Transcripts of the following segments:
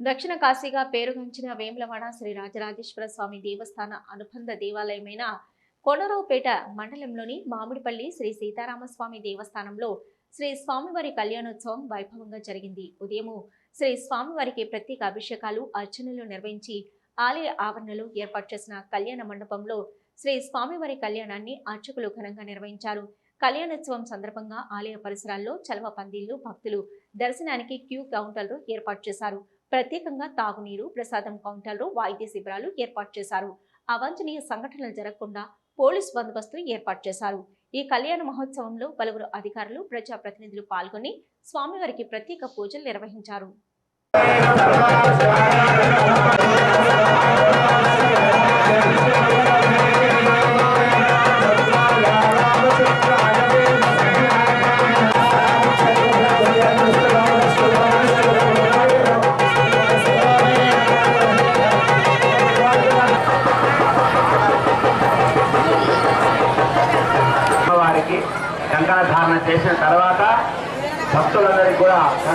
దక్షిణ కాశీగా పేరుగాంచిన వేములవాడ శ్రీ రాజరాజేశ్వర స్వామి దేవస్థాన అనుబంధ దేవాలయమైన కొండరావుపేట మండలంలోని మామిడిపల్లి శ్రీ సీతారామస్వామి దేవస్థానంలో శ్రీ స్వామివారి కళ్యాణోత్సవం వైభవంగా జరిగింది. ఉదయము శ్రీ స్వామివారికి ప్రత్యేక అభిషేకాలు అర్చనలు నిర్వహించి ఆలయ ఆవరణలో ఏర్పాటు చేసిన కళ్యాణ మండపంలో శ్రీ స్వామివారి కళ్యాణాన్ని అర్చకులు ఘనంగా నిర్వహించారు. కళ్యాణోత్సవం సందర్భంగా ఆలయ పరిసరాల్లో చలవ పందిళ్ళు భక్తులు దర్శనానికి క్యూ కౌంటర్లు ఏర్పాటు చేశారు. ప్రత్యేకంగా తాగునీరు ప్రసాదం కౌంటర్లు వాయిద్య శిబిరాలు ఏర్పాటు చేశారు. అవాంఛనీయ సంఘటనలు జరగకుండా పోలీస్ బందోబస్తు ఏర్పాటు చేశారు. ఈ కళ్యాణ మహోత్సవంలో పలువురు అధికారులు ప్రజాప్రతినిధులు పాల్గొని స్వామివారికి ప్రత్యేక పూజలు నిర్వహించారు.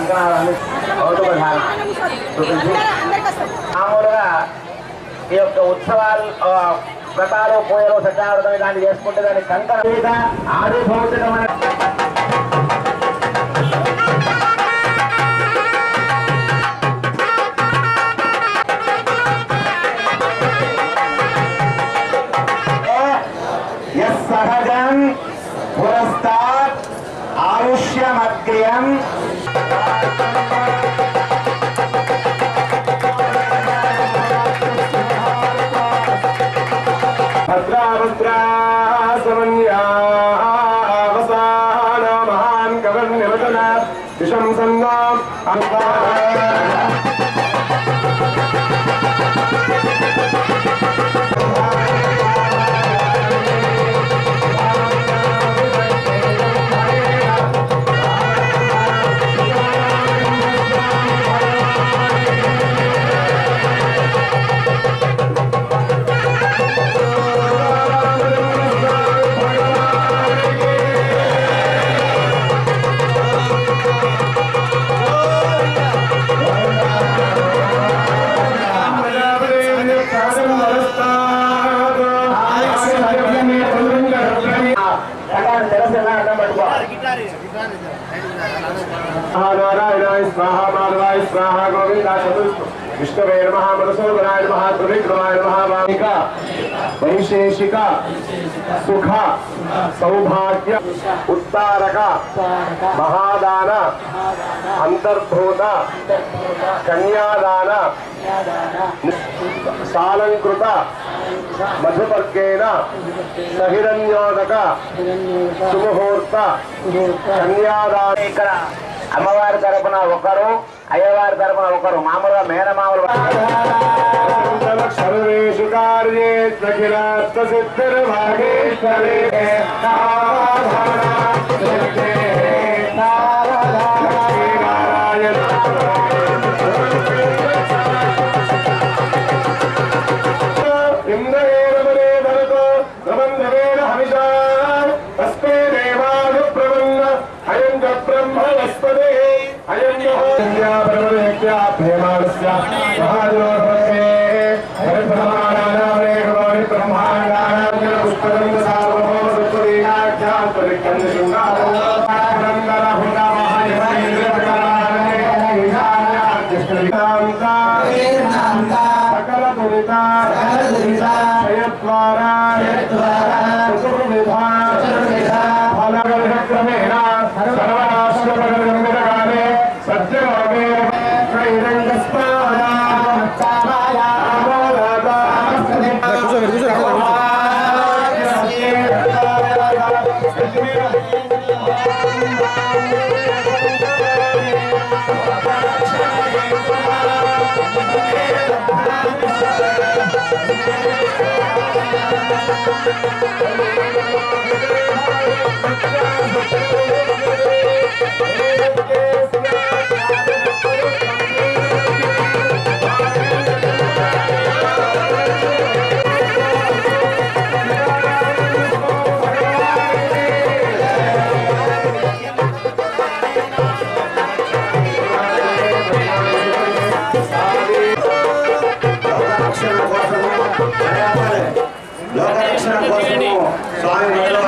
అంకణాలని గౌరవ ప్రధాన మామూలుగా ఈ యొక్క ఉత్సవాలు వ్రతాలు పోయలు సత్యావృతం ఇలాంటి చేసుకుంటే దాని కంకణ ఆరు భౌతికమైన సహజం పురస్తా ఆయుష్యమగ్రియం మాధవాయ స్వాహ గోవిందాయ విష్ణవే నమః మధుసూదనాయ నమః త్రివిక్రమాయ నమః వామిక వైశేషిక సుఖ సౌభాగ్య ఉత్తారక మహాదాన అంతర్భూత కన్యాదాన సాలంకృత మధుపర్కేణ సహిరణ్యోదక సుముహూర్త కన్యాదాన ఇక్కడ అమ్మవారి తరపున ఒకరు అయ్యవారి తరపున ఒకరు. మామూలుగా మేనమామలు సర్వేషు కార్యే దఖిలాత్మ ఆ స్వామి మెడలో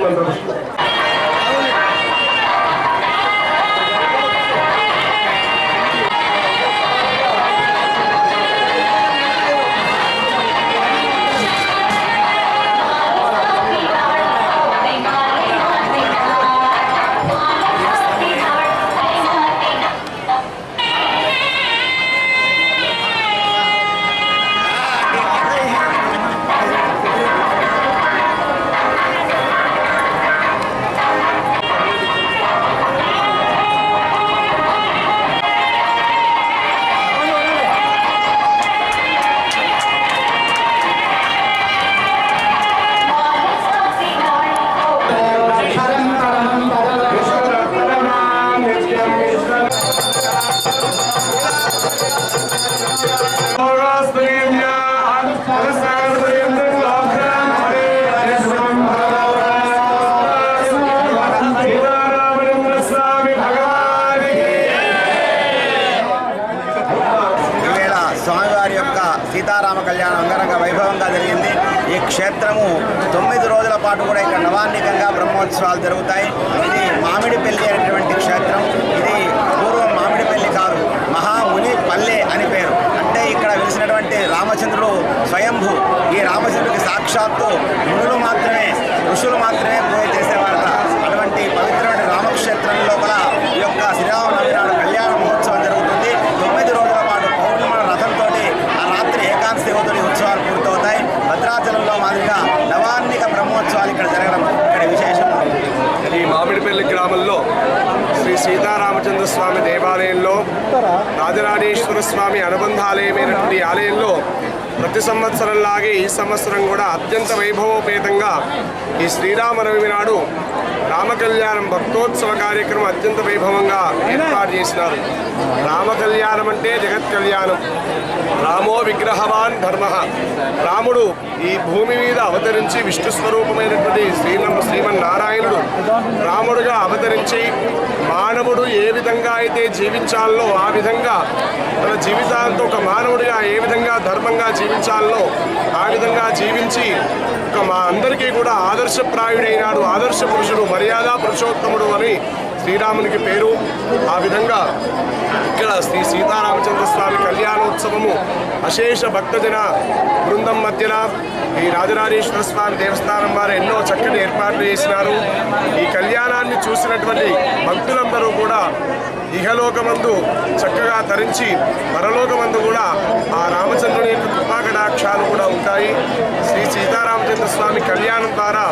நீதிமன்றம் తొమ్మిది రోజుల పాటు కూడా ఇక్కడ నవాన్నికంగా బ్రహ్మోత్సవాలు జరుగుతాయి. ఇది మామిడిపల్లి అనేటువంటి క్షేత్రం. ఇది పూర్వం మామిడిపల్లి కాదు మహాముని పల్లె అని పేరు. అంటే ఇక్కడ వెలిసినటువంటి రామచంద్రుడు స్వయంభూ. ఈ రామచంద్రుడికి సాక్షాత్తు మునులు మాత్రమే ఋషులు మాత్రమే పూజ చేసేవారు అటువంటి పవిత్రమైన రామక్షేత్రం లోపల ఈ యొక్క శ్రీరామనవమి నాడు కళ్యాణ మహోత్సవం జరుగుతుంది తొమ్మిది రోజుల పాటు పౌర్ణిమ రథంతో ఆ రాత్రి ఏకాంశ దేవతడి ఉత్సవాలు పూర్తవుతాయి భద్రాచలంలో మాదిరిగా నవాన్నిక బ్రహ్మోత్సవాలు ఇక్కడ జరగడం ఇక్కడ విశేషం ఈ మామిడిపల్లి గ్రామంలో శ్రీ రామచంద్ర స్వామి దేవాలయంలో రాజరాజేశ్వర స్వామి అనుబంధాలయమైనటువంటి ఆలయంలో ప్రతి సంవత్సరంలాగే ఈ సంవత్సరం కూడా అత్యంత వైభవోపేతంగా ఈ శ్రీరామనవమి నాడు రామ కళ్యాణం భక్తోత్సవ కార్యక్రమం అత్యంత వైభవంగా ఏర్పాటు చేసినారు. రామ కళ్యాణం అంటే జగత్ కళ్యాణం రామో విగ్రహవాన్ ధర్మ. రాముడు ఈ భూమి మీద అవతరించి విష్ణు స్వరూపమైనటువంటి శ్రీమన్ శ్రీమన్నారాయణుడు రాముడుగా అవతరించి మానవుడు ఏ విధంగా అయితే జీవించాలో ఆ విధంగా తన జీవితాలతో ఒక మానవుడిగా ఏ విధంగా ధర్మంగా జీవించాలో ఆ విధంగా జీవించి ఒక మా అందరికీ కూడా ఆదర్శప్రాయుడైనాడు ఆదర్శ పురుషుడు మర్యాద పురుషోత్తముడు అని శ్రీరామునికి పేరు. ఆ విధంగా ఇక్కడ శ్రీ సీతారామచంద్ర స్వామి కళ్యాణోత్సవము అశేష భక్తజన బృందం మధ్యన ఈ రాజరాజేశ్వర స్వామి దేవస్థానం వారు ఎన్నో చక్కటి ఏర్పాట్లు చేసినారు. ఈ కళ్యాణాన్ని చూసినటువంటి భక్తులందరూ కూడా ఇహలోకమందు చక్కగా తరించి పరలోకమందు కూడా ఆ రామచంద్రుని యొక్క కృపాకటాక్షాలు కూడా ఉంటాయి. శ్రీ సీతారామచంద్ర స్వామి కళ్యాణం ద్వారా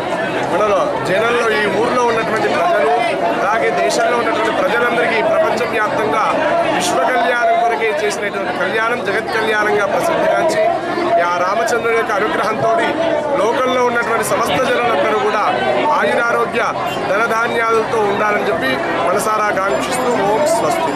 మనలో జనంలో ఈ ఊర్లో ఉన్నటువంటి ప్రజలు అలాగే దేశంలో ఉన్నటువంటి ప్రజలందరికీ ప్రపంచవ్యాప్తంగా విశ్వ కళ్యాణం కొరకే చేసినటువంటి కళ్యాణం జగత్ కళ్యాణంగా ప్రసిద్ధిగాంచి ఆ రామచంద్రుడి యొక్క అనుగ్రహంతో లోకంలో ఉన్నటువంటి సమస్త జనులందరూ కూడా ఆయురారోగ్య ధనధాన్యాలతో ఉండాలని చెప్పి మనసారా కాంక్షిస్తూ ఓం స్వస్తి.